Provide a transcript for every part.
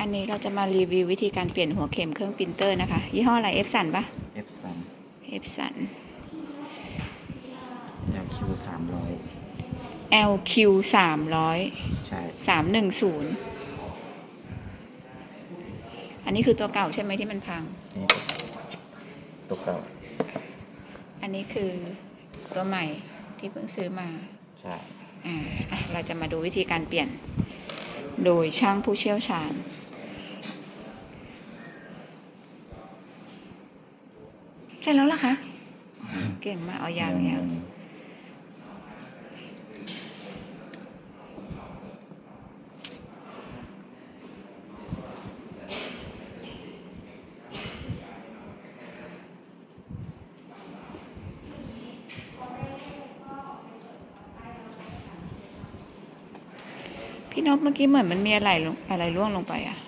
อันนี้เราจะมารีวิววิธีการเปลี่ยนหัวเข็มเครื่องปรินเตอร์นะคะ ยี่ห้ออะไร F สันปะ F สาม F สัน LQ สามร้อย LQ สามร้อยใช่สามหนึ่งศูนย์อันนี้คือตัวเก่าใช่ไหมที่มันพัง นี่ตัวเก่า อันนี้คือตัวใหม่ที่เพิ่งซื้อมา ใช่ อ่าอะเราจะมาดูวิธีการเปลี่ยน โดยช่างผู้เชี่ยวชาญ สร็จแล้วล่ะคะ เก่งมากเอายางยางพี่นพเมื่อกี้เหมือนมันมีอะไรลงอะไรร่วงลงไปอะ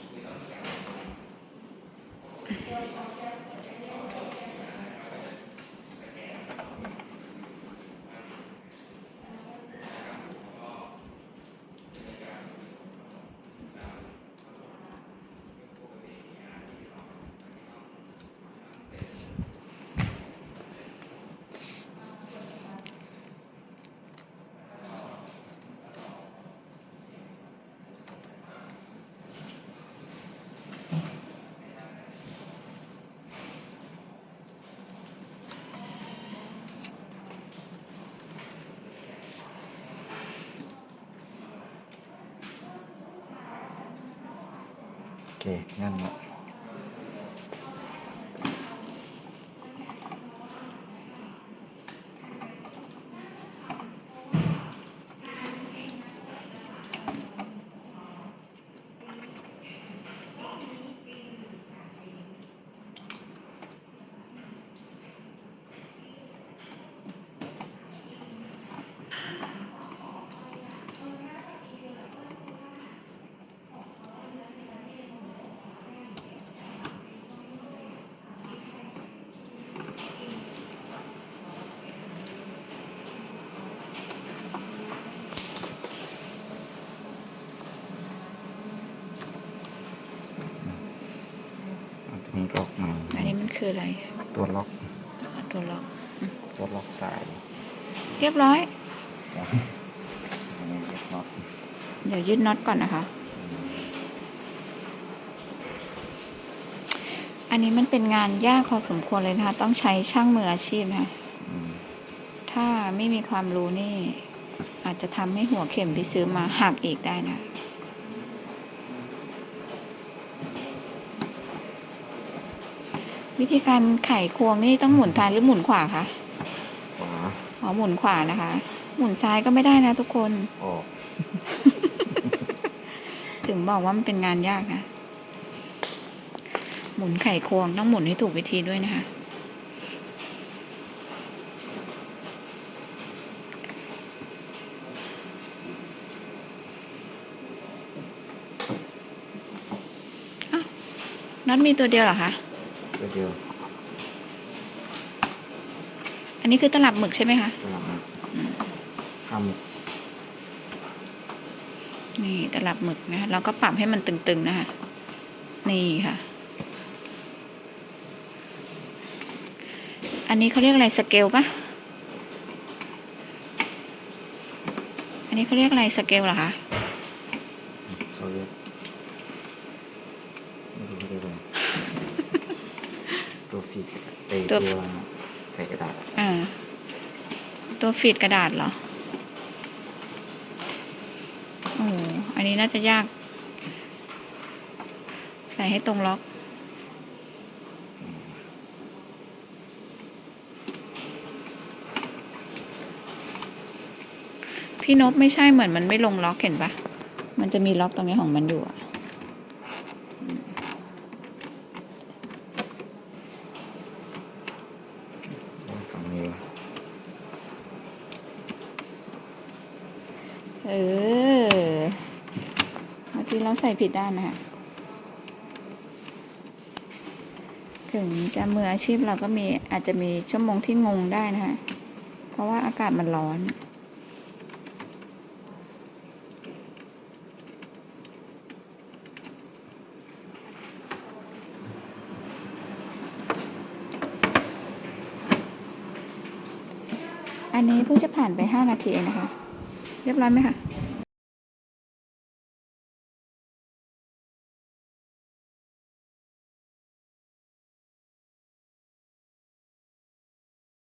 คงั้นละ เอาตรงล็อกมาอันนี้มันคืออะไร ตัวล็อกอ๋อตัวล็อกตัวล็อกสาย เรียบร้อยอันนี้เรียกล็อกเดี๋ยวยืดน็อตก่อนนะคะ อันนี้มันเป็นงานยากพอสมควรเลยนะคะ ต้องใช้ช่างมืออาชีพนะคะอืมถ้าไม่มีความรู้นี่ อาจจะทำให้หัวเข็มที่ซื้อมาหักอีกได้นะ วิธีการไขควงนี่ต้องหมุนซ้ายหรือหมุนขวาคะขวาอ๋อหมุนขวานะคะ หมุนซ้ายก็ไม่ได้นะทุกคน ออกถึงบอกว่ามันเป็นงานยากนะหมุนไขควงต้องหมุนให้ถูกวิธีด้วยนะคะอ้าวน็อตมีตัวเดียวเหรอคะตัว เดียวอันนี้คือตลับหมึกใช่ไหมคะสลับมาอืมข้ามนี่ตลับหมึกนะคะแล้วก็ปรับให้มันตึงๆนะคะนี่ค่ะ อันนี้เขาเรียกอะไรสเกลปะอันนี้เขาเรียกอะไรสเกลเหรอคะเขาเรียกไม่รู้เขาเรียกอะไร ตัวฟีดเตตัว ตัวใส่กระดาษอะอ่า ตัวฟีดกระดาษเหรอ โอ้โหอันนี้น่าจะยาก ใส่ให้ตรงล็อก พี่นบไม่ใช่เหมือนมันไม่ลงล็อกเห็นปะ มันจะมีล็อกตรงนี้ของมันอยู่อะ เออมื่อกี้เราใส่ผิดด้านนะคะถึงกจะมืออาชีพเราก็มีอาจจะมีชั่วโมงที่งงได้นะคะ เพราะว่าอากาศมันร้อนอันนี้เพิ่งจะผ่านไป 5 นาทีนะคะ เรียบร้อยไหมคะ